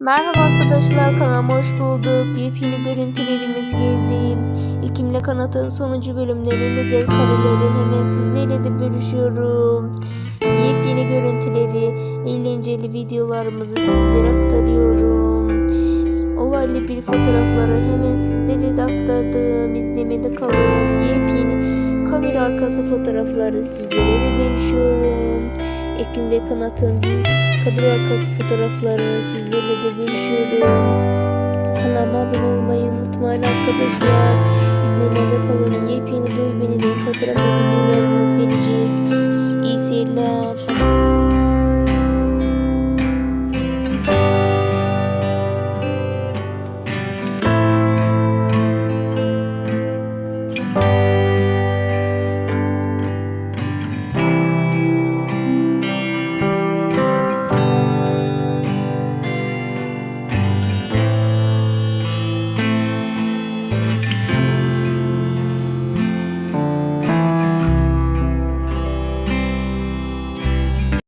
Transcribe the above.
Merhaba arkadaşlar kanalıma hoş bulduk. Yepyeni görüntülerimiz geldi. İkimle Kanat'ın sonuncu bölümlerinin özel kareleri hemen sizlerle de bölüşüyorum. Yepyeni görüntüleri, eğlenceli videolarımızı sizlere aktarıyorum. Olaylı bir fotoğrafları hemen sizlere de aktardım. İzlemede kalın. Yepyeni kamera arkası fotoğrafları sizlere de bölüşüyorum. Ekim ve Kanat'ın kadro arkası fotoğraflarını sizlerle de bölüşüyorum. Kanalıma abone olmayı unutmayın arkadaşlar. İzlemede kalın. Yepyeni Duy Beni fotoğraf ve videolarımız gelecek. İyi seyirler.